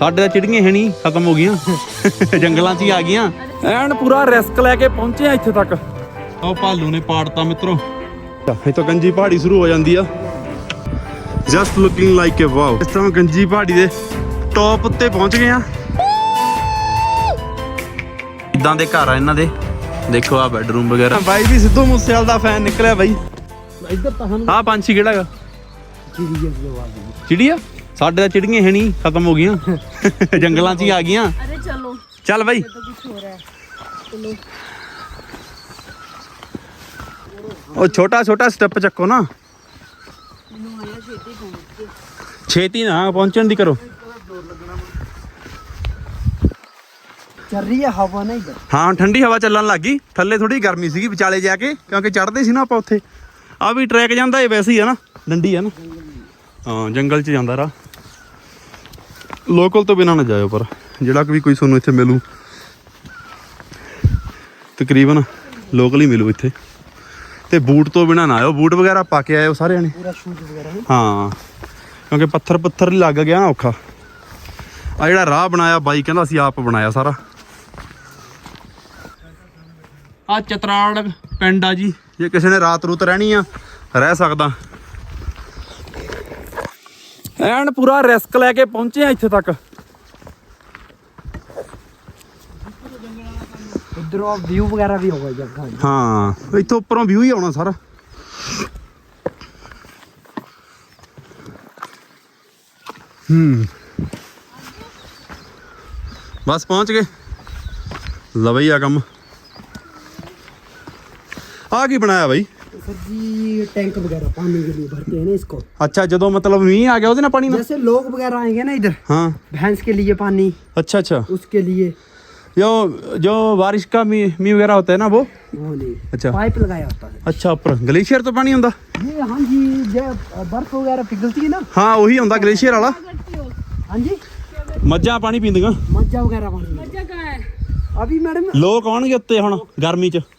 ਸਾਡੇ ਤਾਂ ਚਿੜੀਆਂ ਹੈ ਨਹੀਂ ਖਤਮ ਹੋ ਗਈਆਂ। ਜੰਗਲਾਂ 'ਚ ਹੀ ਆ ਗਈਆਂ। ਐਨ ਪੂਰਾ ਰਿਸਕ ਲੈ ਕੇ ਪਹੁੰਚੇ ਆ ਇੱਥੇ ਤੱਕ। ਉਹ ਭਾਲੂ ਨੇ ਪਾੜਤਾ ਮਿੱਤਰੋ। ਇੱਥੋਂ ਗੰਜੀ ਪਹਾੜੀ ਸ਼ੁਰੂ ਹੋ ਜਾਂਦੀ ਆ। Just looking like uh wow ਇਸ ਤਰ੍ਹਾਂ ਗੰਜੀ ਪਹਾੜੀ ਦੇ ਟੌਪ ਉੱਤੇ ਪਹੁੰਚ ਗਏ ਆ। ਇਦਾਂ ਦੇ ਘਰ ਆ ਇਹਨਾਂ ਦੇ? ਦੇਖੋ ਆ ਬੈਡਰੂਮ ਵਗੈਰਾ। ਬਾਈ ਵੀ ਸਿੱਧੂ ਮੂਸੇਵਾਲ ਦਾ ਫੈਨ ਨਿਕਲਿਆ ਬਾਈ। ਇੱਧਰ ਤਾਂ ਸਾਨੂੰ ਆਹ ਪੰਛੀ ਕਿਹੜਾ ਹੈਗਾ? ਚਿੜੀ ਦੀ ਆਵਾਜ਼ ਆਈ ਚਿੜੀਆ ਸਾਡੇ ਤਾਂ ਚਿੜੀਆਂ ਹੈ ਨਹੀਂ ਖਤਮ ਹੋ ਗਈਆਂ। ਜੰਗਲਾਂ 'ਚ ਹੀ ਆ ਗਈਆਂ। ਅਰੇ ਚਲੋ। ਚੱਲ ਬਾਈ। ਉਹ ਛੋਟਾ ਛੋਟਾ ਸਟੈਪ ਚੱਕੋ ਨਾ। ਛੇਤੀ ਨਾ ਪਹੁੰਚਣ ਦੀ ਕਰੋ। ਹਾਂ ਠੰਡੀ ਹਵਾ ਚੱਲਣ ਲੱਗ ਗਈ। ਥੱਲੇ ਥੋੜੀ ਗਰਮੀ ਸੀਗੀ ਵਿਚਾਲੇ ਜਾ ਕੇ ਕਿਉਂਕਿ ਚੜਦੇ ਸੀ ਨਾ ਆਪਾਂ ਉੱਥੇ। ਆ ਵੀ ਟਰੈਕ ਜਾਂਦਾ ਇਹ ਵੈਸੇ ਹੀ ਹੈ ਨਾ ਡੰਡੀ ਹੈ ਨਾ। ਹਾਂ ਜੰਗਲ 'ਚ ਜਾਂਦਾ ਰਾ ਲੋਕਲ ਤੋਂ ਬਿਨਾਂ ਨਾ ਜਾਇਓ ਪਰ ਜਿਹੜਾ ਵੀ ਕੋਈ ਤੁਹਾਨੂੰ ਇੱਥੇ ਮਿਲੂ। ਤਕਰੀਬਨ ਲੋਕਲ ਹੀ ਮਿਲੂ ਇੱਥੇ। ਤੇ ਬੂਟ ਤੋਂ ਬਿਨਾਂ ਨਾ ਆਇਓ। ਬੂਟ ਵਗੈਰਾ ਪਾ ਕੇ ਆਇਓ ਸਾਰਿਆਂ ਨੇ। ਪੂਰਾ ਸ਼ੂਜ਼ ਵਗੈਰਾ ਹੈ? ਕਿਉਂਕਿ ਪੱਥਰ ਪੱਥਰ ਲੱਗ ਗਿਆ ਨਾ ਔਖਾ। ਆ ਜਿਹੜਾ ਰਾਹ ਬਣਾਇਆ ਬਾਈ ਕਹਿੰਦਾ ਅਸੀਂ ਆਪ ਬਣਾਇਆ ਸਾਰਾ। ਆ ਚਤਰਾੜ ਪਿੰਡ ਆ ਜੀ। ਜੇ ਕਿਸੇ ਨੇ ਰਾਤ ਰੂਤ ਰਹਿਣੀ ਆ ਰਹਿ ਸਕਦਾ। ਐਨ ਪੂਰਾ ਰਿਸਕ ਲੈ ਕੇ ਪਹੁੰਚੇ ਆ ਇੱਥੇ ਤੱਕ। ਇੱਧਰੋਂ ਵਿਊ ਵਗੈਰਾ ਵੀ ਹੋਗਾ ਜਗ੍ਹਾ ਹਾਂ ਇੱਥੋਂ ਉੱਪਰੋਂ ਵਿਊ ਹੀ ਆਉਣਾ ਸਾਰਾ। ਹੂੰ। ਬਸ ਪਹੁੰਚ ਗਏ। ਲਵਈ ਆ ਕੰਮ। ਆ ਕੀ ਬਣਾਇਆ ਬਾਈ? सर जी टैंक वगैरह पानी के लिए भरते हैं ना इसको ਅੱਛਾ ਜਦੋਂ ਮਤਲਬ ਮੀਂਹ ਆ ਗਿਆ ਉਹਦੇ ਨਾਲ ਪਾਣੀ ਨਾਲ जैसे लोग वगैरह आएंगे ना इधर हाँ भैंस के लिए पानी अच्छा अच्छा उसके लिए जो जो बारिश का मीह मीह वगैरह होता है ना वो वो नहीं अच्छा पाइप लगाया होता है अच्छा ऊपर ग्लेशियर तो पानी ਹੁੰਦਾ ये हाँ जी जब बर्फ वगैरह पिघलती है ना ਹਾਂ ਉਹੀ ਹੁੰਦਾ ਗਲੇਸ਼ੀਅਰ ਵਾਲਾ हाँ जी ਮੱਝਾਂ ਪਾਣੀ ਪੀਂਦੀਆਂ मज्जा वगैरह पानी मजा कहाँ है अभी मैडम ਲੋਕ ਆਉਣਗੇ ਉੱਤੇ ਹੁਣ ਗਰਮੀ 'ਚ वैसे कहाँ है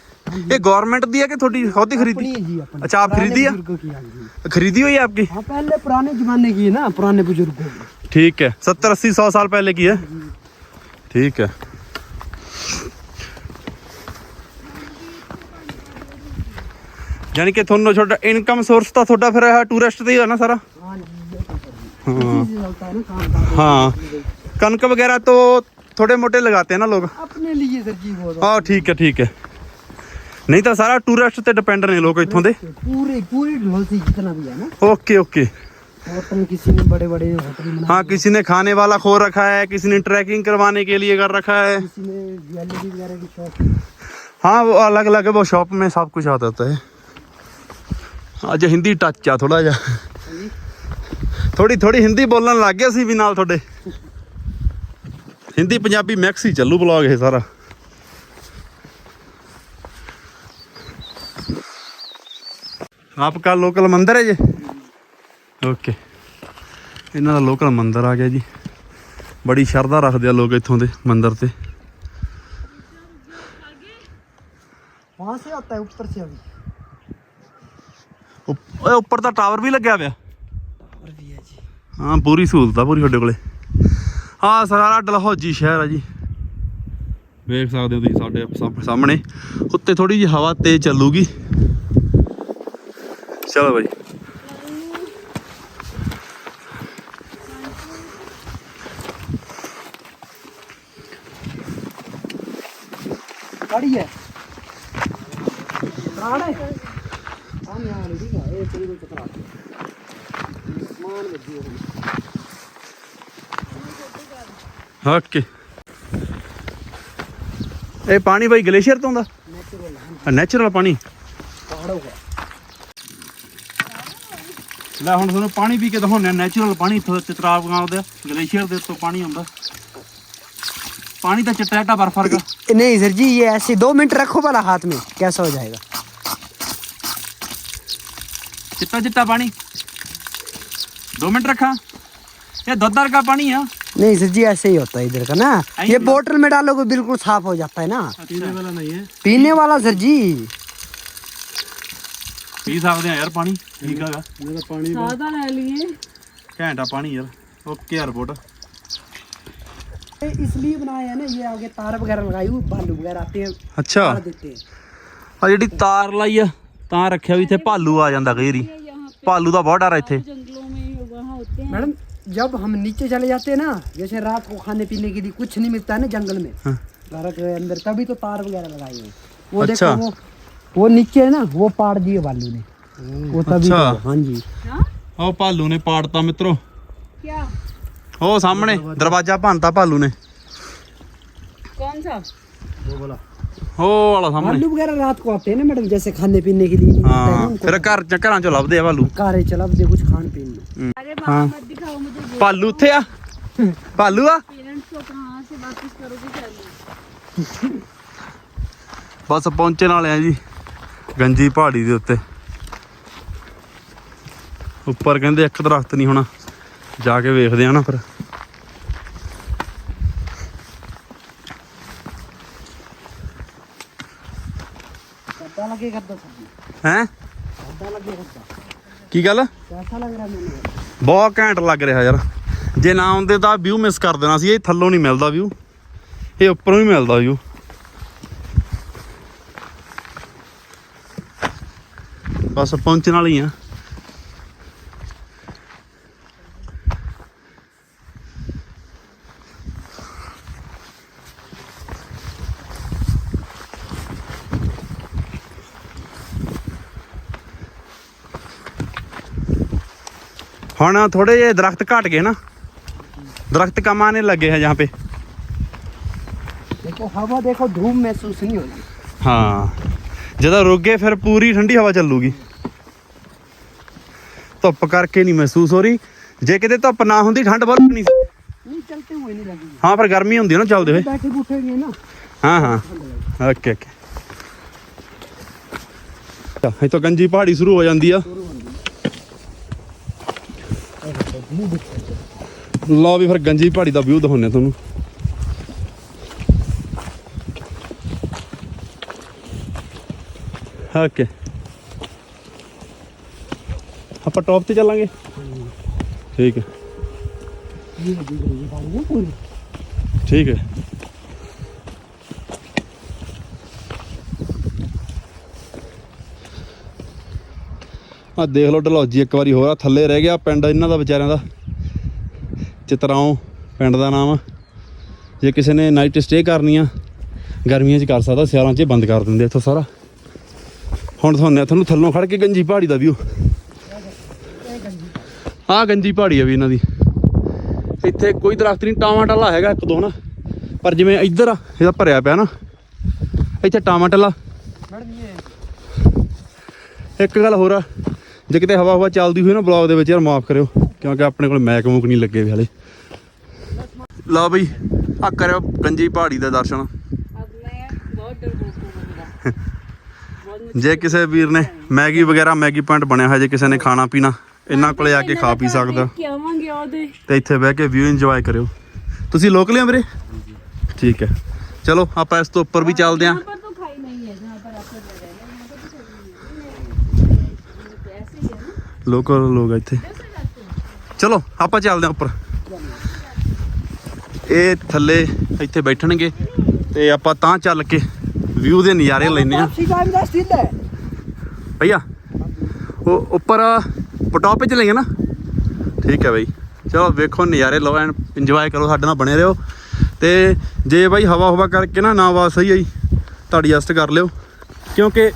ये गवर्नमेंट दी है कि थोड़ी होती खरीदी? अच्छा आप खरीदी खरीदी हुई है आपकी? पहले पुराने जमाने की है ना पुराने बुज़ुर्ग ठीक है। सत्तर अस्सी सौ साल पहले की है? ठीक है। ਯਾਨੀ ਕਿ ਤੁਹਾਨੂੰ ਤੁਹਾਡਾ ਇਨਕਮ ਸੋਰਸ ਤਾਂ ਤੁਹਾਡਾ ਫਿਰ ਇਹ ਟੂਰਿਸਟ ਤੇ ਹੀ ਹੈ ਨਾ ਸਾਰਾ ਹਾਂ ਕਣਕ ਵਗੈਰਾ ਤੋਂ ਥੋੜੇ ਮੋਟੇ ਲਗਾਤੇ ਨਾ ਲੋਕ ਆਪਣੇ ਲਈ ਸਰ ਨਹੀਂ ਤਾਂ ਸਾਰਾ ਟੂਰਿਸਟ ਤੇ ਡਿਪੈਂਡ ਨੇ ਲੋਕ ਇੱਥੋਂ ਦੇ पूरे पूरी ढोलसी जितना भी है ना ओके ओके होटल किसी ने बड़े बड़े होटल बना हाँ किसी ने खाने वाला खो रखा है किसी ने ट्रैकिंग करवाने के लिए कर रखा है किसी ने ज्वेलरी वगैरह की शॉप हाँ वो अलग अलग है वो शॉप में सब कुछ आता होता है ਅੱਜ ਹਿੰਦੀ ਟੱਚ ਆ ਥੋੜਾ ਜਿਹਾ ਥੋੜੀ ਥੋੜੀ ਹਿੰਦੀ ਬੋਲਣ ਲੱਗ ਗਿਆ ਸੀ ਵੀ ਨਾਲ ਤੁਹਾਡੇ ਹਿੰਦੀ ਪੰਜਾਬੀ ਮਿਕਸ ਹੀ ਚੱਲੂ ਬਲੌਗ ਇਹ ਸਾਰਾ ਆਪਕਾ ਲੋਕਲ ਮੰਦਿਰ ਹੈ ਜੀ ਓਕੇ ਇਹਨਾਂ ਦਾ ਲੋਕਲ ਮੰਦਿਰ ਆ ਗਿਆ ਜੀ ਬੜੀ ਸ਼ਰਧਾ ਰੱਖਦੇ ਆ ਲੋਕ ਇੱਥੋਂ ਦੇ ਮੰਦਿਰ ਤੇ वहां से आता है ऊपर से अभी ਉੱਪ- ਓਏ ਉੱਪਰ ਤਾਂ ਟਾਵਰ ਵੀ ਲੱਗਿਆ ਪਿਆ और भी है जी ਹਾਂ ਪੂਰੀ ਸਹੂਲਤ ਆ ਪੂਰੀ ਤੁਹਾਡੇ ਕੋਲੇ ਹਾਂ ਸਾਰਾ ਡਲਹੌਜੀ ਸ਼ਹਿਰ ਆ ਜੀ ਵੇਖ ਸਕਦੇ ਹੋ ਤੁਸੀਂ ਸਾਡੇ ਸਾਹਮ- ਸਾਹਮਣੇ ਉੱਤੇ ਥੋੜੀ ਜਿਹੀ ਹਵਾ ਤੇਜ਼ ਚੱਲੂਗੀ ਚਲੋ ਬਾਈ। ਕਾੜੀ ਹੈ? ਰਾੜ ਹੈ? ਆ ਨਾ ਲਈ ਨਾ ਇਹ ਤੇਰੀ ਕੋਈ ਟਕਰਾ ਮਾਨ ਲੱਗੀ ਹੋਈ ਓਕੇ ਇਹ ਪਾਣੀ ਬਾਈ ਗਲੇਸ਼ੀਅਰ ਤੋਂ ਦਾ ਨੈਚੁਰਲ ਪਾਣੀ? ਲੈ ਹੁਣ ਤੁਹਾਨੂੰ ਪਾਣੀ ਪੀ ਕੇ ਦਿਖਾਉਂਦੇ ਆ ਨੈਚੁਰਲ ਪਾਣੀ ਇੱਥੋਂ ਦਾ ਚਿਤਰਾਵ ਗਾਂਵ ਦਾ ਗਲੇਸ਼ੀਅਰ ਦੇ ਉੱਤੋਂ ਪਾਣੀ ਆਉਂਦਾ ਪਾਣੀ ਤਾਂ ਚਿੱਟਾ ਚਿੱਟਾ ਬਰਫ ਵਰਗਾ नहीं सर जी ये ऐसे दो मिनट रखो वाला हाथ में कैसा हो जाएगा ਚਿੱਟਾ ਚਿੱਟਾ ਪਾਣੀ 2 ਮਿੰਟ ਰੱਖਾਂ ਇਹ ਦੁੱਧ ਵਰਗਾ ਪਾਣੀ ਆ नहीं सर जी ऐसे ही होता है इधर का ना आई ये ना। बोतल में डालोगे बिल्कुल साफ हो जाता है ना ਪੀਣੇ ਵਾਲਾ ਨਹੀਂ ਹੈ पीने वाला सर जी ਪੀ ਸਕਦੇ ਆ ਯਾਰ ਪਾਣੀ ਠੀਕ ਹੈਗਾ ਮੇਰਾ ਪਾਣੀ ਸਾਦਾ ਲੈ ਲਈਏ ਘੈਂਟਾ ਪਾਣੀ ਯਾਰ ਓਕੇ ਆ ਰਿਪੋਰਟ ये इसलिए बनाया है ना ये आगे तार वगैरह लगाई हुई भालू वगैरह आते हैं ਅੱਛਾ काट देते हैं ਆ ਜਿਹੜੀ ਤਾਰ ਲਾਈ ਆ ਤਾਂ ਰੱਖਿਆ ਵੀ ਇੱਥੇ ਭਾਲੂ ਆ ਜਾਂਦਾ ਕਈ ਵਾਰੀ ਭਾਲੂ ਦਾ ਬਹੁਤ ਡਰ ਆ ਇੱਥੇ जंगलों में वहाँ होते हैं मैडम जब हम नीचे चले जाते हैं ना जैसे रात को खाने पीने के लिए कुछ नहीं मिलता है ना जंगल में हाँ। घर के अंदर तभी तो तार वगैरह लगाई हुई हैं। वो अच्छा। देखो वो वो नीचे है ना वो पाड़ दिए भालू ने वो तभी अच्छा। तो, हाँ जी हाँ ਉਹ ਭਾਲੂ ਨੇ ਪਾੜਤਾ ਮਿੱਤਰੋ क्या ਉਹ ਸਾਹਮਣੇ ਦਰਵਾਜ਼ਾ ਭੰਨਤਾ ਭਾਲੂ ਨੇ कौन सा ਉਹ ਵਾਲਾ ਸਾਹਮਣੇ भालू वगैरह रात को आते हैं ना मैडम जैसे खाने पीने के लिए नहीं मिलता है ना ਹਾਂ उनको ਫਿਰ ਘਰ ਚ ਘਰਾਂ ਚੋਂ ਲੱਭਦੇ ਆ ਭਾਲੂ कारें चला दे कुछ खान पीन में अरे बाबा मत दिखाओ मुझे ਭਾਲੂ ਉੱਥੇ ਆ ਭਾਲੂ ਆ पेरेंट्स को कहाँ से वापस करोगे चाहिए ਬਸ ਪਹੁੰਚਣ ਵਾਲੇ ਆ ਜੀ ਗੰਜੀ ਪਹਾੜੀ ਦੇ ਉੱਤੇ। ਉੱਪਰ ਕਹਿੰਦੇ ਇੱਕ ਦਰਖਤ ਨਹੀਂ ਹੋਣਾ। ਜਾ ਕੇ ਵੇਖਦੇ ਆ ਨਾ ਫਿਰ। ਕੱਦਾਂ ਕੀ ਗੱਲ? ਬਹੁਤ ਘੈਂਟ ਲੱਗ ਰਿਹਾ ਯਾਰ। ਜੇ ਨਾ ਹੁੰਦੇ ਤਾਂ ਵਿਊ ਮਿਸ ਕਰ ਦੇਣਾ ਸੀ। ਇਹ ਥੱਲੋਂ ਨਹੀਂ ਮਿਲਦਾ ਵਿਊ ਇਹ ਉੱਪਰੋਂ ਹੀ ਮਿਲਦਾ ਵਿਊ ਬਸ ਪਹੁੰਚਣ ਵਾਲੀ ਆ ਹੁਣ ਥੋੜੇ ਜਿਹੇ ਦਰਖਤ ਘਟ ਗਏ ਨਾ दरख्त कम आने लगे हैं यहाँ पे देखो हवा देखो धूप महसूस नहीं होगी हाँ ਜਦੋਂ ਰੁਕ ਗਏ ਫਿਰ ਪੂਰੀ ਠੰਡੀ ਹਵਾ ਚੱਲੂਗੀ ਧੁੱਪ ਕਰਕੇ ਨਹੀਂ ਮਹਿਸੂਸ ਹੋ ਰਹੀ। ਜੇ ਕਿਤੇ ਧੁੱਪ ਨਾ ਹੁੰਦੀ ਠੰਡ ਬਹੁਤ ਨਹੀਂ ਸੀ। ਨਹੀਂ ਚਲਤੇ ਹੋਏ ਨਹੀਂ ਲੱਗੀ। ਹਾਂ ਪਰ ਗਰਮੀ ਹੁੰਦੀ ਨਾ ਚੱਲਦੇ ਹੋਏ। ਬੈਠੇ ਬੁੱਠੇ ਗਏ ਨਾ। ਹਾਂ ਹਾਂ। Okay okay. ਤਾਂ ਇਹ ਤਾਂ ਗੰਜੀ ਪਹਾੜੀ ਸ਼ੁਰੂ ਹੋ ਜਾਂਦੀ ਆ। ਲਓ ਵੀ ਫਿਰ ਗੰਜੀ ਪਹਾੜੀ ਦਾ ਵਿਊ ਦਿਖਾਉਂਦੇ ਤੁਹਾਨੂੰ। ਓਕੇ। ਆਪਾਂ ਟੌਪ ਤੇ ਚੱਲਾਂਗੇ। ਠੀਕ ਹੈ। ਠੀਕ ਹੈ। ਆ ਦੇਖ ਲਓ ਡਲੌਜੀ ਇੱਕ ਵਾਰੀ ਹੋਰ ਆ, ਥੱਲੇ ਰਹਿ ਗਿਆ ਪਿੰਡ ਇਹਨਾਂ ਦਾ ਵਿਚਾਰਿਆਂ ਦਾ। ਚਿਤਰਾਉ ਪਿੰਡ ਦਾ ਨਾਮ ਜੇ ਕਿਸੇ ਨੇ ਨਾਈਟ ਸਟੇ ਕਰਨੀ ਆ, ਗਰਮੀਆਂ 'ਚ ਕਰ ਸਕਦਾ, ਸਿਆਲਾਂ 'ਚ ਬੰਦ ਕਰ ਦਿੰਦੇ ਇੱਥੋਂ ਸਾਰਾ। ਹੁਣ ਤੁਹਾਨੂੰ ਇੱਥੋਂ ਥੱਲੋਂ ਖੜ ਕੇ ਗੰਜੀ ਪਹਾੜੀ ਦਾ ਵੀਊ ਆਹ ਗੰਜੀ ਪਹਾੜੀ ਆ ਵੀ ਇਹਨਾਂ ਦੀ। ਇੱਥੇ ਕੋਈ ਦਰਖਤ ਨਹੀਂ ਟਾਵਾਂ ਟੱਲਾ ਹੈਗਾ ਇੱਕ ਦੋ ਨਾ ਪਰ ਜਿਵੇਂ ਇੱਧਰ ਆ ਇਹਦਾ ਭਰਿਆ ਪਿਆ ਨਾ ਇੱਥੇ ਟਾਵਾਂ ਟੱਲਾ। ਇੱਕ ਗੱਲ ਹੋਰ ਆ ਜੇ ਕਿਤੇ ਹਵਾ ਹਵਾ ਚੱਲਦੀ ਹੋਈ ਨਾ ਬਲੌਗ ਦੇ ਵਿੱਚ ਯਾਰ ਮਾਫ ਕਰਿਓ ਕਿਉਂਕਿ ਆਪਣੇ ਕੋਲ ਮੈਕ ਮੂਕ ਨਹੀਂ ਲੱਗੇ ਵੀ ਹਲੇ। ਲਓ ਬਈ ਆ ਕਰਿਓ ਗੰਜੀ ਪਹਾੜੀ ਦਾ ਦਰਸ਼ਨ। ਜੇ ਕਿਸੇ ਵੀਰ ਨੇ ਮੈਗੀ ਵਗੈਰਾ ਮੈਗੀ ਪੁਆਇੰਟ ਬਣਿਆ ਹੋਇਆ ਜੇ ਕਿਸੇ ਨੇ ਖਾਣਾ ਪੀਣਾ ਇਹਨਾਂ ਕੋਲੇ ਆ ਕੇ ਖਾ ਪੀ ਸਕਦਾ। ਕੀ ਆਵਾਂਗੇ ਉਹਦੇ। ਤੇ ਇੱਥੇ ਬਹਿ ਕੇ ਵਿਊ ਇੰਜੋਏ ਕਰਿਓ। ਤੁਸੀਂ ਲੋਕਲ ਆ ਵੀਰੇ? ਠੀਕ ਹੈ। ਚਲੋ ਆਪਾਂ ਇਸ ਤੋਂ ਉੱਪਰ ਵੀ ਚੱਲਦੇ ਆਂ ਲੋਕਲ ਲੋਕ ਇੱਥੇ। ਚਲੋ ਆਪਾਂ ਚੱਲਦੇ ਆਂ ਉੱਪਰ। ਇਹ ਥੱਲੇ ਇੱਥੇ ਬੈਠਣਗੇ ਤੇ ਆਪਾਂ ਤਾਂ ਚੱਲ ਕੇ ਵਿਊ ਦੇ ਨਜ਼ਾਰੇ ਲੈਣੇ ਆ ਭਈਆ ਉਹ ਉੱਪਰ ਪਟਾਪੇ ਚ ਲਈਏ ਨਾ। ਠੀਕ ਹੈ ਬਾਈ। ਚਲੋ, ਵੇਖੋ ਨਜ਼ਾਰੇ, ਲਓ ਐਂਡ ਇੰਜੋਏ ਕਰੋ, ਸਾਡੇ ਨਾਲ ਬਣੇ ਰਹੋ। ਤੇ ਜੇ ਬਾਈ ਹਵਾ ਹਵਾ ਕਰਕੇ ਨਾ ਨਾ ਆਵਾਜ਼ ਸਹੀ ਆਈ ਤਾਂ ਐਡਜਸਟ ਕਰ ਲਿਓ। ਕਿਉਂਕਿ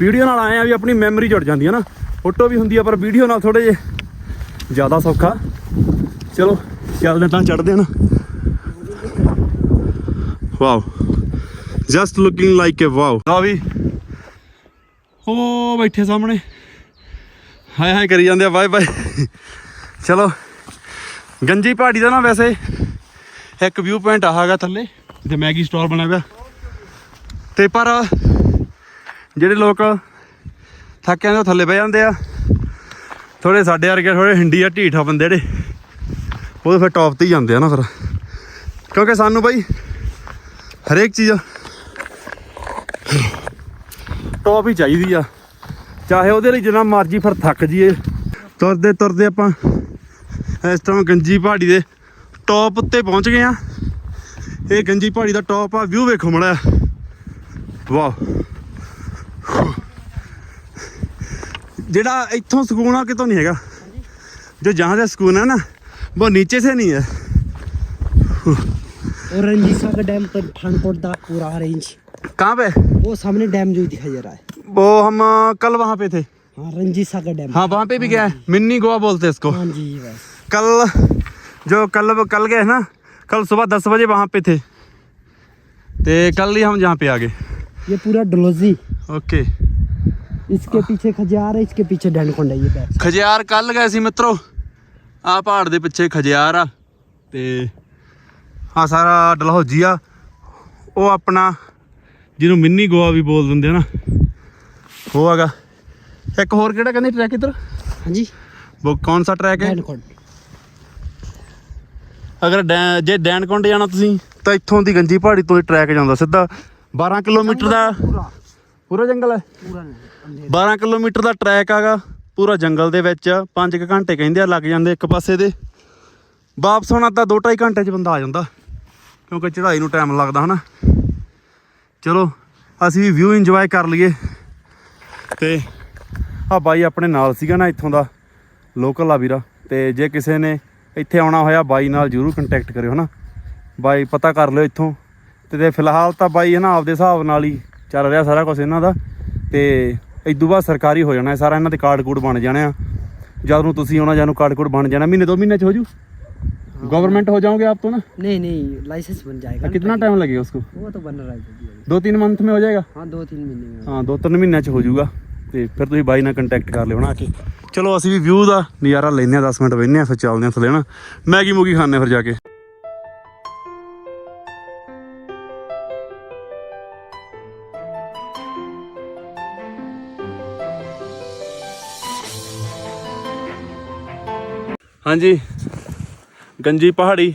ਵੀਡੀਓ ਨਾਲ ਆਏ ਆ ਵੀ ਆਪਣੀ ਮੈਮਰੀ ਜੁੜ ਜਾਂਦੀ ਹੈ ਨਾ। ਫੋਟੋ ਵੀ ਹੁੰਦੀ ਆ, ਪਰ ਵੀਡੀਓ ਨਾਲ ਥੋੜੇ ਜੇ ਜ਼ਿਆਦਾ ਸੌਖਾ। ਚਲੋ, ਚੱਲਦੇ ਤਾਂ ਚੜਦੇ ਨਾ। Wow. Just looking like uh wow ਲਓ ਵੀ ਉਹ ਬੈਠੇ ਸਾਹਮਣੇ। ਹਾਏ ਹਾਏ ਕਰੀ ਜਾਂਦੇ ਆ ਬਾਏ ਬਾਏ ਚਲੋ, ਗੰਜੀ ਪਹਾੜੀ ਦਾ ਨਾ ਵੈਸੇ ਇੱਕ ਵਿਊ ਪੁਆਇੰਟ ਆਹਾਗਾ ਥੱਲੇ, ਜਿੱਥੇ ਮੈਗੀ ਸਟਾਲ ਬਣਿਆ ਹੋਇਆ ਤੇ ਪਰ ਜਿਹੜੇ ਲੋਕ ਥੱਕ ਜਾਂਦੇ ਉਹ ਥੱਲੇ ਬਹਿ ਜਾਂਦੇ ਆ। ਥੋੜੇ ਸਾਡੇ ਵਰਗੇ ਥੋੜੇ ਹਿੰਡੀ ਆ ਢੀਠਾ ਬੰਦੇ ਜਿਹੜੇ, ਉਹ ਫਿਰ ਟੌਪ ਤੇ ਹੀ ਜਾਂਦੇ ਆ ਨਾ ਫਿਰ। ਕਿਉਂਕਿ ਸਾਨੂੰ ਬਾਈ ਹਰੇਕ ਚੀਜ਼ ਟੌਪ ਹੀ ਚਾਹੀਦੀ ਆ ਚਾਹੇ ਉਹਦੇ ਲਈ ਜਿੰਨਾ ਮਰਜ਼ੀ ਫਿਰ ਥੱਕ ਜੀਏ ਤੁਰਦੇ ਤੁਰਦੇ ਆਪਾਂ ਇਸ ਤਰ੍ਹਾਂ ਗੰਜੀ ਪਹਾੜੀ ਦੇ ਟੌਪ ਉੱਤੇ ਪਹੁੰਚ ਗਏ ਆ ਇਹ ਗੰਜੀ ਪਹਾੜੀ ਦਾ ਟੌਪ ਆ ਵਿਊ ਵੇਖੋ ਮੜਾ ਵਾਹ ਜਿਹੜਾ ਇੱਥੋਂ ਸਕੂਨ ਆ ਕਿਤੋਂ ਨਹੀਂ ਹੈਗਾ ਜੋ ਜਹਾਂ ਦਾ ਸਕੂਨ ਹੈ ਨਾ वो नीचे से नहीं है और रंजीसा का डैम पर पठानकोट का पूरा रेंज कहाँ पे वो सामने डैम जो दिखाई दे रहा है वो हम अ, कल वहाँ पे थे हाँ रंजीसा का डैम हाँ वहाँ पे भी गया है मिन्नी गोवा बोलते हैं इसको हाँ जी बस कल जो कल कल गए ना कल सुबह दस बजे वहाँ पे थे तो कल ही हम यहाँ पे आ गए ये पूरा डलोजी ओके इसके पीछे खजियार है इसके पीछे डैनकोंड है ये बैक ਖਜਿਆਰ ਕੱਲ ਗਏ ਸੀ ਮਿੱਤਰੋ ਆ ਪਹਾੜ ਦੇ ਪਿੱਛੇ ਖਜਿਆਰ ਆ ਤੇ ਆ ਸਾਰਾ ਡਲਹੌਜੀ ਆ ਉਹ ਆਪਣਾ ਜਿਹਨੂੰ ਮਿੰਨੀ ਗੋਆ ਵੀ ਬੋਲ ਦਿੰਦੇ ਆ ਨਾ। ਉਹ ਹੈਗਾ। ਇੱਕ ਹੋਰ ਕਿਹੜਾ ਕਹਿੰਦੇ ਟਰੈਕ ਇੱਧਰ? ਹਾਂਜੀ। ਉਹ ਕੌਣ ਸਾ ਟਰੈਕ ਹੈ? ਡੈਨਕੌਂਡ। ਅਗਰ ਜੇ ਡੈਨਕੌਂਡ ਜਾਣਾ ਤੁਸੀਂ ਤਾਂ ਇੱਥੋਂ ਦੀ ਗੰਜੀ ਪਹਾੜੀ ਤੋਂ ਟਰੈਕ ਜਾਂਦਾ ਸਿੱਧਾ। 12 ਕਿਲੋਮੀਟਰ ਦਾ ਪੂਰਾ। ਜੰਗਲ ਹੈ? ਪੂਰਾ 12 ਕਿਲੋਮੀਟਰ ਦਾ ਟਰੈਕ ਆਗਾ ਪੂਰਾ ਜੰਗਲ ਦੇ ਵਿੱਚ 5 ਕੁ ਘੰਟੇ ਕਹਿੰਦੇ ਆ ਲੱਗ ਜਾਂਦੇ ਇੱਕ ਪਾਸੇ ਦੇ। ਵਾਪਸ ਆਉਣਾ ਤਾਂ 2-2.5 ਘੰਟੇ 'ਚ ਬੰਦਾ ਆ ਜਾਂਦਾ। ਕਿਉਂਕਿ ਚੜ੍ਹਾਈ ਨੂੰ ਟਾਈਮ ਲੱਗਦਾ ਹਨਾ। ਚਲੋ, ਅਸੀਂ ਵੀ ਵਿਊ ਇੰਜੋਏ ਕਰ ਲਈਏ। ਤੇ ਆ ਬਾਈ ਆਪਣੇ ਨਾਲ ਸੀਗਾ ਨਾ ਇੱਥੋਂ ਦਾ ਲੋਕਲ ਆ ਵੀਰਾ। ਤੇ ਜੇ ਕਿਸੇ ਨੇ ਇੱਥੇ ਆਉਣਾ ਹੋਇਆ, ਬਾਈ ਨਾਲ ਜਰੂਰ ਕੰਟੈਕਟ ਕਰਿਓ, ਹਨਾ? ਬਾਈ ਪਤਾ ਕਰ ਲਿਓ ਇੱਥੋਂ। ਤੇ ਤੇ ਫਿਲਹਾਲ ਤਾਂ ਬਾਈ ਹਨਾ ਆਪਦੇ ਹਿਸਾਬ ਨਾਲ ਹੀ ਚੱਲ ਰਿਹਾ ਸਾਰਾ ਕੁਝ ਇਹਨਾਂ ਦਾ। ਤੇ ਇਦੋਂ ਬਾਅਦ ਸਰਕਾਰੀ ਹੋ ਜਾਣਾ ਸਾਰਾ, ਇਹਨਾਂ ਦੇ ਕਾਰਡ ਕੂਡ ਬਣ ਜਾਣੇ ਆ। ਜਦ ਨੂੰ ਤੁਸੀਂ ਆਉਣਾ, ਜਦ ਨੂੰ ਕਾਰਡ ਕੂਡ ਬਣ ਜਾਣਾ। ਮਹੀਨੇ, ਦੋ ਮਹੀਨੇ ਚ ਹੋ ਜੂ? गवर्नमेंट हो जाओगे आप तो ना नहीं नहीं लाइसेंस बन जाएगा कितना टाइम लगेगा उसको वो तो बन रहा है जल्दी अभी। दो तीन मंथ में हो जाएगा हाँ दो तीन महीने में ਹਾਂ ਦੋ ਤਿੰਨ ਮਹੀਨਿਆਂ ਚ ਹੋ ਜਾਊਗਾ ਤੇ ਫਿਰ ਤੁਸੀਂ ਬਾਈ ਨਾਲ ਕੰਟੈਕਟ ਕਰ ਲਿਓ ਨਾ ਆ ਕੇ ਚਲੋ ਅਸੀਂ ਵੀ ਵਿਊ ਦਾ ਨਜ਼ਾਰਾ ਲੈਨੇ ਆ 10 ਮਿੰਟ ਬੈਠਨੇ ਆ ਫਿਰ ਚੱਲਦੇ ਆ ਥੱਲੇ ਨਾ ਮੈਗੀ ਮੂਗੀ ਖਾਣੇ ਫਿਰ ਜਾ ਕੇ ਹਾਂਜੀ ਗੰਜੀ ਪਹਾੜੀ।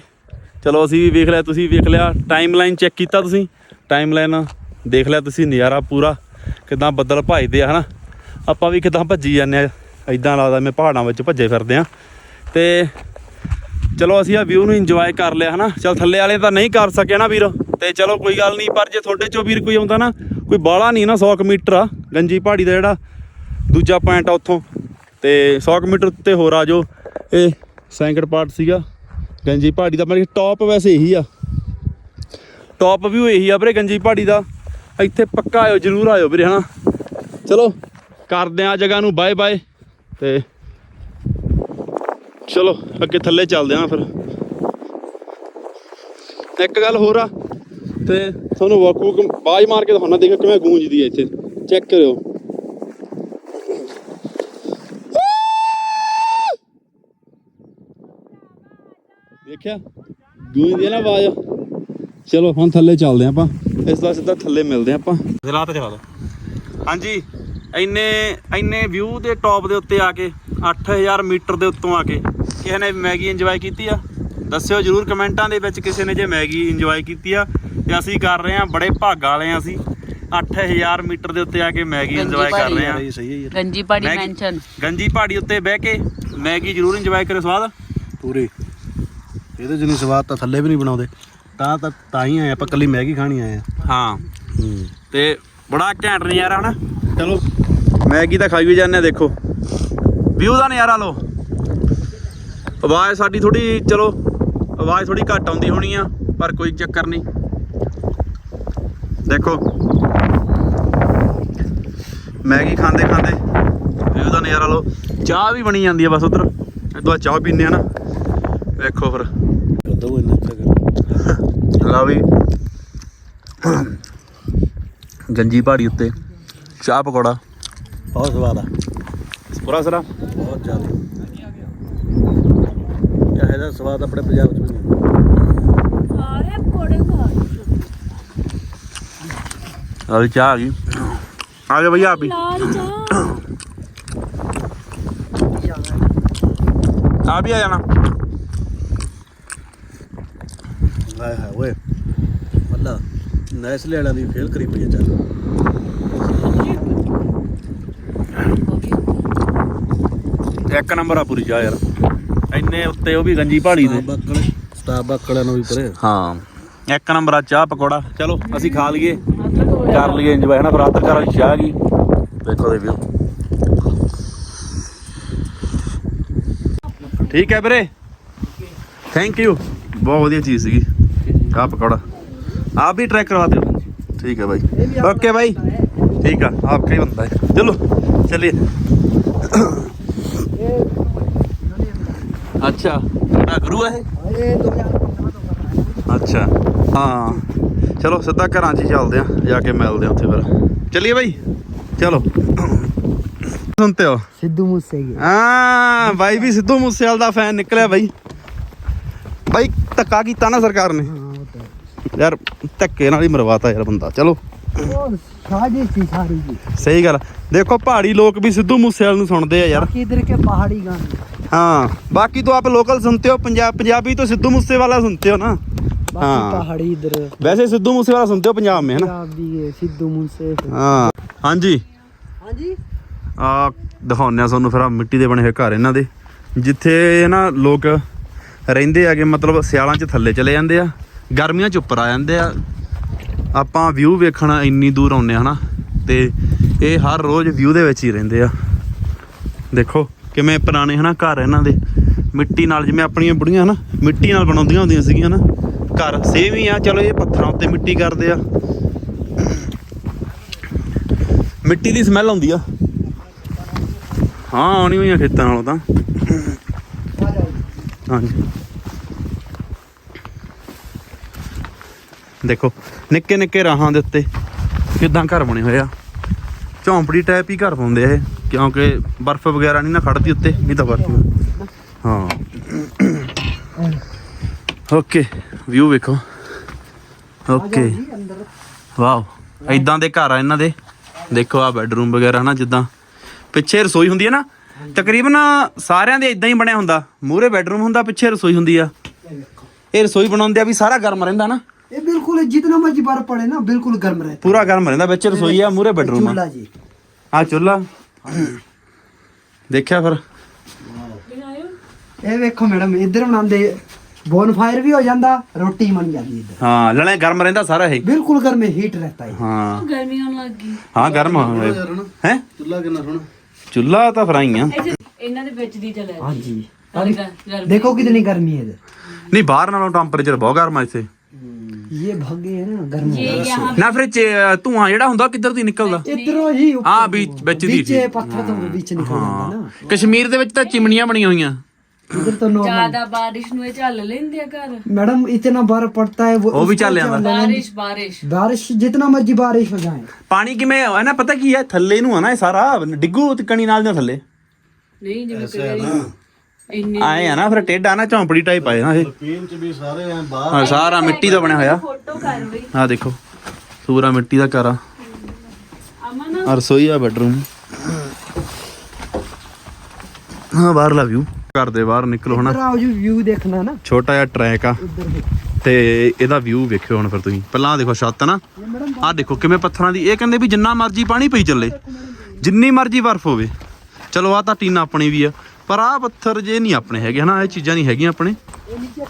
ਚਲੋ ਅਸੀਂ ਵੀ ਵੇਖ ਲਿਆ, ਤੁਸੀਂ ਵੀ ਵੇਖ ਲਿਆ ਟਾਈਮ ਲਾਈਨ ਚੈੱਕ ਕੀਤਾ ਤੁਸੀਂ। ਟਾਈਮ ਲਾਈਨ ਦੇਖ ਲਿਆ ਤੁਸੀਂ, ਨਜ਼ਾਰਾ ਪੂਰਾ। ਕਿਦਾਂ ਬੱਦਲ ਭਜਦੇ ਆ, ਹਨਾ? ਆਪਾਂ ਵੀ ਕਿਦਾਂ ਭੱਜੀ ਜਾਂਦੇ ਆ। ਐਦਾਂ ਲੱਗਦਾ ਮੈਂ ਪਹਾੜਾਂ ਵਿੱਚ ਭੱਜੇ ਫਿਰਦੇ ਆ। ਤੇ ਚਲੋ ਅਸੀਂ ਆ ਵਿਊ ਨੂੰ ਇੰਜੋਏ ਕਰ ਲਿਆ, ਹਨਾ? ਚਲ ਥੱਲੇ ਵਾਲੇ ਤਾਂ ਨਹੀਂ ਕਰ ਸਕੇ ਨਾ ਵੀਰ। ਤੇ ਚਲੋ ਕੋਈ ਗੱਲ ਨਹੀਂ, ਪਰ ਜੇ ਤੁਹਾਡੇ ਚੋਂ ਵੀਰ ਕੋਈ ਆਉਂਦਾ ਨਾ, ਕੋਈ ਬਾਹਲਾ ਨਹੀਂ ਨਾ 100 ਕੁ ਮੀਟਰ ਆ, ਗੰਜੀ ਪਹਾੜੀ ਦਾ ਜਿਹੜਾ ਦੂਜਾ ਪੁਆਇੰਟ ਆ ਉੱਥੋਂ। ਤੇ 100 ਕੁ ਮੀਟਰ ਉੱਤੇ ਹੋਰ ਆ ਜੋ ਇਹ ਸੈਂਕੜ ਪਾਰਟ ਸੀਗਾ। ਗੰਜੀ ਪਹਾੜੀ ਦਾ ਮਤਲਬ ਟੌਪ ਵੈਸੇ ਇਹੀ ਆ। ਟੌਪ ਵਿਊ ਇਹੀ ਆ ਵੀਰੇ ਗੰਜੀ ਪਹਾੜੀ ਦਾ। ਇੱਥੇ ਪੱਕਾ ਆਇਓ, ਜਰੂਰ ਆਇਓ ਵੀਰੇ, ਹਨਾ? ਚਲੋ, ਕਰਦੇ ਆ ਜਗ੍ਹਾ ਨੂੰ ਬਾਏ ਬਾਏ ਤੇ ਚਲੋ, ਅੱਗੇ ਥੱਲੇ ਚੱਲਦੇ ਆ ਫਿਰ। ਇੱਕ ਗੱਲ ਹੋਰ ਆ, ਤੇ ਤੁਹਾਨੂੰ ਵਾਕੂ ਬਾਜ ਮਾਰ ਕੇ ਦਿਖਾਉਣਾ ਦੇਖੋ ਕਿਵੇਂ ਗੂੰਜਦੀ ਹੈ ਇੱਥੇ। ਚੈੱਕ ਕਰਿਓ। ਵੇਖਿਆ ਗੂੰਜਦੀ ਹੈ ਨਾ ਆਵਾਜ਼। ਚਲੋ ਹੁਣ ਥੱਲੇ ਚੱਲਦੇ ਆਪਾਂ। ਇਸ ਦਾ ਸਿੱਧਾ ਥੱਲੇ ਮਿਲਦੇ ਆਪਾਂ। ਜ਼ਰਾ ਤੇ ਚਲਾ ਦੋ ਹਾਂਜੀ ਇੰਨੇ ਇੰਨੇ ਵਿਊ ਦੇ ਟੌਪ ਦੇ ਉੱਤੇ ਆ ਕੇ 8000 ਮੀਟਰ ਦੇ ਉੱਤੋਂ ਆ ਕੇ ਕਿਸੇ ਨੇ ਮੈਗੀ ਇੰਜੋਏ ਕੀਤੀ ਆ? ਦੱਸਿਓ ਜਰੂਰ ਕਮੈਂਟਾਂ ਦੇ ਵਿੱਚ ਕਿਸੇ ਨੇ ਜੇ ਮੈਗੀ ਇੰਜੋਏ ਕੀਤੀ ਆ। ਤੇ ਅਸੀਂ ਕਰ ਰਹੇ ਆ ਬੜੇ ਭਾਗਾ ਵਾਲੇ ਆ ਅਸੀਂ। 8000 ਮੀਟਰ ਦੇ ਉੱਤੇ ਆ ਕੇ ਮੈਗੀ ਇੰਜੋਏ ਕਰ ਰਹੇ ਆ। ਗੰਜੀ ਪਹਾੜੀ ਮੈਂਸ਼ਨ ਗੰਜੀ ਪਹਾੜੀ ਉੱਤੇ ਬਹਿ ਕੇ ਮੈਗੀ ਜਰੂਰ ਇੰਜੋਏ ਕਰਿਓ ਸਵਾਦ। ਪੂਰੀ। ਇਹਦੇ ਜਿੰਨੀ ਸਵਾਦ ਤਾਂ ਥੱਲੇ ਵੀ ਨਹੀਂ ਬਣਾਉਂਦੇ। ਤਾਂ ਤਾਂ ਤਾਂ ਹੀ ਆਏ ਆਪਾਂ ਕੱਲੀ ਮੈਗੀ ਖਾਣੀ ਆਏ ਆ। ਹਾਂ। ਹੂੰ। ਤੇ ਬੜਾ ਘੈਂਟ ਨਜ਼ਾਰਾ ਹਨਾ? ਚਲੋ। ਮੈਗੀ ਤਾਂ ਖਾਈ ਵੀ ਜਾਂਦੇ ਆ ਦੇਖੋ। ਵਿਊ ਦਾ ਨਜ਼ਾਰਾ ਲਓ। ਆਵਾਜ਼ ਸਾਡੀ ਥੋੜੀ ਚਲੋ ਆਵਾਜ਼ ਥੋੜੀ ਘੱਟ ਆਉਂਦੀ ਹੋਣੀ ਆ ਪਰ ਕੋਈ ਚੱਕਰ ਨਹੀਂ। ਦੇਖੋ। ਮੈਗੀ ਖਾਂਦੇ ਖਾਂਦੇ ਵਿਊ ਦਾ ਨਜ਼ਾਰਾ ਲਓ। ਚਾਹ ਵੀ ਬਣੀ ਜਾਂਦੀ ਆ ਬਸ ਉਧਰ। ਇਦੋਂ ਚਾਹ ਪੀਨੇ ਆ ਨਾ। ਵੇਖੋ ਫਿਰ। ਕਦੋਂ ਇੰਨਾ ਚੱਕਰ ਲਾ ਵੀ। ਗੰਜੀ ਪਹਾੜੀ ਉੱਤੇ। ਚਾਹ ਪਕੌੜਾ। ਬਹੁਤ ਸਵਾਦ ਆ। ਪੂਰਾ ਸਰਾ? ਬਹੁਤ ਜ਼ਿਆਦਾ। ਚਾਹੇ ਦਾ ਸਵਾਦ ਆਪਣੇ ਪੰਜਾਬ 'ਚ ਵੀ ਨਹੀਂ। ਸਾਰੇ ਪਕੌੜੇ ਖਾ ਅਲ ਚਾਹ ਆ ਗਈ। ਆ ਜਾ ਭਈਆ ਆਪੀ ਆ ਵੀ ਆ ਜਾਣਾ ਹਾਏ ਹਾਏ ਓਏ ਮੱਲਾ ਨੈਸਲੇ ਵਾਲਿਆਂ ਦੀ ਫੇਲ ਕਰੀ ਪਈ ਆ ਚੱਲ। ਇੱਕ ਨੰਬਰ ਆ ਪੂਰੀ ਚਾਹ ਯਾਰ। ਇੰਨੇ ਉੱਤੇ ਉਹ ਵੀ ਗੰਜੀ ਪਹਾੜੀ ਦੇ। ਸਟਾਰਬਕ ਵਾਲਿਆਂ ਨੂੰ ਵੀ ਪਰੇ। ਹਾਂ ਇੱਕ ਨੰਬਰ ਆ ਚਾਹ ਪਕੌੜਾ। ਚਲੋ ਅਸੀਂ ਖਾ ਲਈਏ ਕਰ ਲਈਏ ਇੰਜੋਏ ਹਨਾ ਫਿਰ ਆਤਰ ਵਾਲੀ ਚਾਹ ਗਈ ਦੇਖੋ ਦੇ ਵੀਓ ਠੀਕ ਹੈ ਵੀਰੇ। ਥੈਂਕ ਯੂ ਬਹੁਤ ਵਧੀਆ ਚੀਜ਼ ਸੀਗੀ ਆਹ ਪਕੌੜਾ। ਆਪ ਵੀ ਟਰੈਕ ਕਰਵਾ ਦਿਓ ਠੀਕ ਹੈ ਭਾਈ ਓਕੇ ਭਾਈ ठीक है आपका ही बनता है चलो चलिए अच्छा बड़ा गुरु है ਇਹ 2000 ਅੱਛਾ ਹਾਂ ਚਲੋ ਸਿੱਧਾ ਘਰਾਂ 'ਚ ਹੀ ਚੱਲਦੇ ਆ ਜਾ ਕੇ ਮਿਲਦੇ ਆ ਉੱਥੇ ਫਿਰ ਚਲਿਏ ਬਾਈ ਚਲੋ ਸੁਣਤੇ ਹੋ ਸਿੱਧੂ ਮੂਸੇ ਕੀ ਹਾਂ ਬਾਈ ਵੀ ਸਿੱਧੂ ਮੂਸੇਵਾਲ ਦਾ ਫੈਨ ਨਿਕਲਿਆ ਬਾਈ ਬਾਈ ਧੱਕਾ ਕੀਤਾ ਨਾ ਸਰਕਾਰ ਨੇ ਹਾਂ ਉਹ ਤਾਂ ਯਾਰ ਧੱਕੇ ਨਾਲ ਹੀ ਮਰਵਾਤਾ ਯਾਰ ਬੰਦਾ ਚਲੋ ਉਹ ਸਾਜੀ ਸੀ ਸਾਰੀ ਜੀ ਸਹੀ ਗੱਲ ਦੇਖੋ ਪਹਾੜੀ ਲੋਕ ਵੀ ਸਿੱਧੂ ਮੂਸੇਵਾਲ ਨੂੰ ਸੁਣਦੇ ਆ ਯਾਰ बाकी इधर के पहाड़ी गाने हाँ बाकी तो आप लोकल सुनते हो पंजाब पंजाबी तो सिद्धू मूसे वाला सुनते हो ना बाकी हाँ। पहाड़ी इधर वैसे सिद्धू मूसे वाला सुनते हो पंजाब में है ना पंजाब भी है सिद्धू मूसे ਹਾਂ ਹਾਂਜੀ हाँ जी ਆ ਦਿਖਾਉਂਦੇ ਆ ਤੁਹਾਨੂੰ ਫਿਰ ਆ ਮਿੱਟੀ ਦੇ ਬਣੇ ਹੋਏ ਘਰ ਇਹਨਾਂ ਦੇ ਜਿੱਥੇ ਨਾ ਲੋਕ ਰਹਿੰਦੇ ਆਗੇ ਮਤਲਬ ਸਿਆਲਾਂ 'ਚ ਥੱਲੇ ਚਲੇ ਜਾਂਦੇ ਆ ਗਰਮੀਆਂ ਚ ਉੱਪਰ ਆ ਜਾਂਦੇ ਆ। ਆਪਾਂ ਵਿਊ ਵੇਖਣ ਇੰਨੀ ਦੂਰ ਆਉਂਦੇ ਹਨਾ। ਤੇ ਇਹ ਹਰ ਰੋਜ਼ ਵਿਊ ਦੇ ਵਿੱਚ ਹੀ ਰਹਿੰਦੇ ਆ। ਦੇਖੋ ਕਿਵੇਂ ਪੁਰਾਣੇ ਹਨਾ ਘਰ ਇਹਨਾਂ ਦੇ। ਮਿੱਟੀ ਨਾਲ ਜਿਵੇਂ ਆਪਣੀਆਂ ਬੁੜੀਆਂ ਹਨਾ, ਮਿੱਟੀ ਨਾਲ ਬਣਾਉਂਦੀਆਂ ਹੁੰਦੀਆਂ ਸੀਗੀਆਂ ਹਨਾ। ਘਰ ਸੇਮ ਹੀ ਆ, ਚਲੋ ਇਹ ਪੱਥਰਾਂ ਉੱਤੇ ਮਿੱਟੀ ਕਰਦੇ ਆ। ਮਿੱਟੀ ਦੀ ਸਮੈਲ ਆਉਂਦੀ ਆ। ਹਾਂ, ਆਉਣੀ ਹੋਈ ਆ ਖੇਤਾਂ ਨਾਲੋਂ ਤਾਂ। ਹਾਂਜੀ। ਦੇਖੋ, ਨਿੱਕੇ ਨਿੱਕੇ ਰਾਹਾਂ ਦੇ ਉੱਤੇ ਕਿਦਾਂ ਘਰ ਬਣੇ ਹੋਏ ਆ। ਝੌਂਪੜੀ ਟਾਈਪ ਹੀ ਘਰ ਪਾਉਂਦੇ ਇਹ, ਕਿਉਂਕਿ ਬਰਫ਼ ਵਗੈਰਾ ਨਹੀਂ ਨਾ ਖੜਦੀ ਉੱਤੇ ਨਹੀਂ ਤਾਂ ਬਰਫ਼ ਹਾਂ ਓਕੇ ਵਿਊ ਵੇਖੋ। ਓਕੇ। ਵਾਓ ਐਦਾਂ ਦੇ ਘਰ ਆ ਇਹਨਾਂ ਦੇ। ਦੇਖੋ ਆ ਬੈੱਡਰੂਮ ਵਗੈਰਾ ਹਨਾ, ਜਿੱਦਾਂ ਪਿੱਛੇ ਰਸੋਈ ਹੁੰਦੀ ਹੈ ਨਾ, ਤਕਰੀਬਨ ਸਾਰਿਆਂ ਦੇ ਇਦਾਂ ਹੀ ਬਣਿਆ ਹੁੰਦਾ। ਮੂਹਰੇ ਬੈੱਡਰੂਮ ਹੁੰਦਾ, ਪਿੱਛੇ ਰਸੋਈ ਹੁੰਦੀ ਆ। ਇਹ ਰਸੋਈ ਬਣਾਉਂਦੇ ਆ ਵੀ ਸਾਰਾ ਗਰਮ ਰਹਿੰਦਾ ਨਾ। बिल्कुल जितना मर्जी बर्फ पड़े ना बिल्कुल गर्म रहता ਪੂਰਾ ਗਰਮ ਰਹਿੰਦਾ ਵਿੱਚ ਰਸੋਈ ਆ ਮੂਹਰੇ ਬੈੱਡਰੂਮ ਆ चूल्हा जी ਆ ਚੁੱਲਾ ਦੇਖਿਆ ਫਿਰ ਇਹ ਵੇਖੋ ਮੈਡਮ ਇੱਧਰ ਬਣਾਉਂਦੇ ਬੋਨਫਾਇਰ ਵੀ ਹੋ ਜਾਂਦਾ ਰੋਟੀ ਬਣ ਜਾਂਦੀ ਇੱਧਰ ਹਾਂ ਲਣੇ ਗਰਮ ਰਹਿੰਦਾ ਸਾਰਾ ਇਹ ਬਿਲਕੁਲ ਗਰਮ ਹੀਟ रहता है ਹਾਂ ਗਰਮੀ ਆਉਣ ਲੱਗ ਗਈ ਹਾਂ ਗਰਮ ਹੈ ਚੁੱਲਾ ਕਿੰਨਾ ਸੋਹਣਾ ਚੁੱਲਾ ਤਾਂ ਫਰਾਈ ਆ ਇਹ 'ਚ ਇਹਨਾਂ ਦੇ ਵਿੱਚ ਦੀ ਚੱਲਿਆ हाँ जी ਨਾਲੇ ਗ- ਗਰਮੀ देखो कितनी गर्मी है इधर ਨਹੀਂ ਬਾਹਰ ਨਾਲੋਂ ਟੈਂਪਰੇਚਰ ਬਹੁਤ ਗਰਮ ਆ ਇੱਥੇ ये भागे है ना गर्म ਇਹ यहाँ ਨਾ ਫਿਰ ਚ- ਧੂਆਂ ਜਿਹੜਾ ਹੁੰਦਾ ਕਿੱਧਰ ਦੀ ਨਿਕਲਦਾ इधरों ही ऊपर ਹਾਂ ਵਿੱਚ ਵਿੱਚ ਦੀ नीचे पत्थर तो बीच निकल जाता है ना ਕਸ਼ਮੀਰ ਦੇ ਵਿੱਚ ਤਾਂ ਚਿਮਨੀਆਂ ਬਣੀਆਂ ਹੋਈਆਂ इधर तो नॉर्मल ਜ਼ਿਆਦਾ ਬਾਰਿਸ਼ ਨੂੰ ਇਹ ਝੱਲ ਲੈਂਦੇ ਆ ਘਰ मैडम इतना बर्फ पड़ता है वो वो भी उसको चल जाता है। लेना- ਬਾਰਿਸ਼ ਬਾਰਿਸ਼ बारिश जितना मर्जी बारिश हो जाए ਪਾਣੀ ਕਿਵੇਂ ਹੈ ਨਾ ਪਤਾ ਕੀ ਹੈ ਥੱਲੇ ਨੂੰ ਆ ਨਾ ਇਹ ਸਾਰਾ ਡਿੱਗੂ ਤਿਕਣੀ ਨਾਲ ਦੇ ਥੱਲੇ ਨਹੀਂ ਜਿਵੇਂ ਕਈ ਵਾਰੀ ਇੰਨੇ ਆਏ ਆ ਨਾ ਫਿਰ ਟੇਡਾ ਨਾ ਝੌਂਪੜੀ ਟਾਈਪ ਆਏ ਨਾ ਇਹ। ਪੀਣ ਚ ਵੀ ਸਾਰੇ ਐ ਬਾਹਰ ਹਾਂ ਸਾਰਾ ਮਿੱਟੀ ਦਾ ਬਣਿਆ ਹੋਇਆ। ਫੋਟੋ ਕਰ ਬਈ। ਆ ਦੇਖੋ ਪੂਰਾ ਮਿੱਟੀ ਦਾ ਘਰ ਅਮਨ? ਰਸੋਈ ਆ ਬੈਡਰੂਮ ਹਾਂ ਬਾਹਰਲਾ ਵਿਊ ਘਰ ਦੇ ਬਾਹਰ ਨਿਕਲੋ ਹਨਾ। ਆਓ ਜੀ ਵਿਊ ਦੇਖਣਾ ਨਾ। ਛੋਟਾ ਜਿਹਾ ਟਰੈਕ ਆ। ਤੇ ਇਹਦਾ ਵਿਊ ਵੇਖਿਓ ਹੁਣ ਫਿਰ ਤੁਸੀਂ। ਪਹਿਲਾਂ ਦੇਖੋ ਛੱਤ ਨਾ। ਆਹ ਦੇਖੋ ਕਿਵੇਂ ਪੱਥਰਾਂ ਦੀ। ਇਹ ਕਹਿੰਦੇ ਵੀ ਜਿੰਨਾ ਮਰਜ਼ੀ ਪਾਣੀ ਪਈ ਚੱਲੇ। ਜਿੰਨੀ ਮਰਜ਼ੀ ਬਰਫ਼ ਹੋਵੇ। ਚਲੋ ਆ ਤਾਂ ਟੀਨਾ ਆਪਣੀ ਵੀ ਆ। ਪਰ ਆਹ ਪੱਥਰ ਜੇ ਨਹੀਂ ਆਪਣੇ ਹੈਗੇ ਹਨਾ ਇਹ ਚੀਜ਼ਾਂ ਨਹੀਂ ਹੈਗੀਆਂ ਆਪਣੇ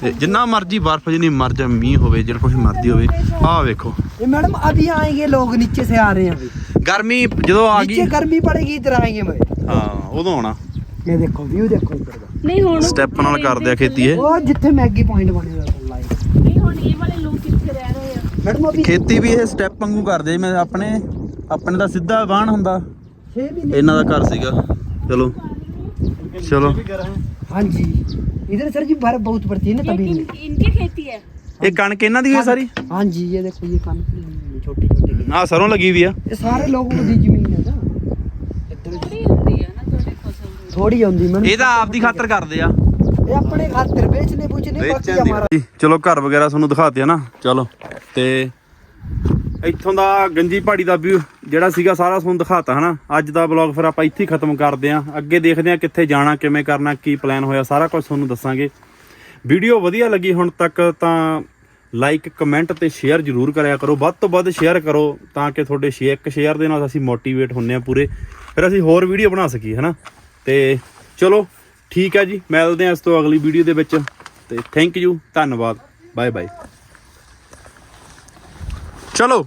ਤੇ ਜਿੰਨਾ ਮਰਜ਼ੀ ਬਰਫ਼ ਜਿੰਨੀ ਮਰਜ਼ੀ ਮੀਂਹ ਹੋਵੇ ਜਿਹੜਾ ਕੁਝ ਮਰਜ਼ੀ ਹੋਵੇ ਆਹ ਵੇਖੋ ये मैडम अभी आएंगे लोग नीचे से आ रहे हैं अभी ਗਰਮੀ ਜਦੋਂ ਆ नीचे ਗਈ गर्मी पड़ेगी इधर आएंगे भाई ਹਾਂ ਉਦੋਂ ਆਉਣਾ ये देखो व्यू देखो इधर का ਨਹੀਂ ਹੁਣ ਸਟੈਪ ਨਾਲ ਕਰਦੇ ਆ ਖੇਤੀ ਇਹ ਉਹ ਜਿੱਥੇ ਮੈਗੀ ਪੁਆਇੰਟ ਬਣੇ ਹੋਏ ਲਾਈਕ ਨਹੀਂ ਹੁਣ ਇਹ ਵਾਲੇ ਲੋਕ ਕਿੱਥੇ ਰਹਿ ਰਹੇ ਆ ਮੈਡਮ ਅਭੀ ਖੇਤੀ ਵੀ ਇਹ ਸਟੈਪ ਵਾਂਗੂ ਕਰਦੇ ਜਿਵੇਂ ਆਪਣੇ ਆਪਣੇ ਦਾ ਸਿੱਧਾ ਵਾਹਣ ਹੁੰਦਾ 6 ਮਹੀਨੇ ਇਹਨਾਂ ਦਾ ਘਰ ਸੀਗਾ ਚਲੋ चलो हाँ जी इधर सर जी बर्फ बहुत पड़ती है ना तभी इन, इनकी खेती है ਇਹ ਕਣਕ ਇਹਨਾਂ ਦੀ ਹੈ ਸਾਰੀ हाँ जी ये देखो ये कान छोटी छोटी ਆ ਸਰੋਂ ਲੱਗੀ ਵੀ ਆ ये सारे लोगों की जमीन है ना थोड़ी होती है ना थोड़ी फसल थोड़ी आंदी मैं ਇਹ ਤਾਂ ਆਪਦੀ ਖਾਤਰ ਕਰਦੇ ਆ ये अपने खातिर बेचने पूछने बाकी हमारा ਜੀ, ਚਲੋ ਘਰ ਵਗੈਰਾ ਤੁਹਾਨੂੰ ਦਿਖਾਤੇ ਆ ਨਾ ਚਲੋ ਤੇ ਇੱਥੋਂ ਦਾ ਗੰਜੀ ਪਹਾੜੀ ਦਾ ਵਿਊ ਜਿਹੜਾ ਸੀਗਾ ਸਾਰਾ ਤੁਹਾਨੂੰ ਦਿਖਾਤਾ, ਹਨਾ? ਅੱਜ ਦਾ ਵਲੌਗ ਫਿਰ ਆਪਾਂ ਇੱਥੇ ਹੀ ਖਤਮ ਕਰਦੇ ਆਂ ਅੱਗੇ ਦੇਖਦੇ ਆਂ ਕਿੱਥੇ ਜਾਣਾ, ਕਿਵੇਂ ਕਰਨਾ, ਕੀ ਪਲਾਨ ਹੋਇਆ, ਸਾਰਾ ਕੁਝ ਤੁਹਾਨੂੰ ਦੱਸਾਂਗੇ। ਵੀਡੀਓ ਵਧੀਆ ਲੱਗੀ ਹੁਣ ਤੱਕ ਤਾਂ ਲਾਈਕ ਕਮੈਂਟ ਤੇ ਸ਼ੇਅਰ ਜ਼ਰੂਰ ਕਰਿਆ ਕਰੋ। ਵੱਧ ਤੋਂ ਵੱਧ ਸ਼ੇਅਰ ਕਰੋ ਤਾਂ ਕਿ ਤੁਹਾਡੇ ਸ਼ੇਅਰ ਇੱਕ ਸ਼ੇਅਰ ਦੇ ਨਾਲ ਅਸੀਂ ਮੋਟੀਵੇਟ ਹੁੰਨੇ ਆ ਪੂਰੇ। ਫਿਰ ਅਸੀਂ ਹੋਰ ਵੀਡੀਓ ਬਣਾ ਸਕੀਏ, ਹਨਾ? ਤੇ ਚਲੋ, ਠੀਕ ਹੈ ਜੀ। ਮਿਲਦੇ ਹਾਂ ਇਸ ਤੋਂ ਅਗਲੀ ਵੀਡੀਓ ਦੇ ਵਿੱਚ। ਤੇ ਥੈਂਕ ਯੂ ਧੰਨਵਾਦ। ਬਾਏ ਬਾਏ ਚਲੋ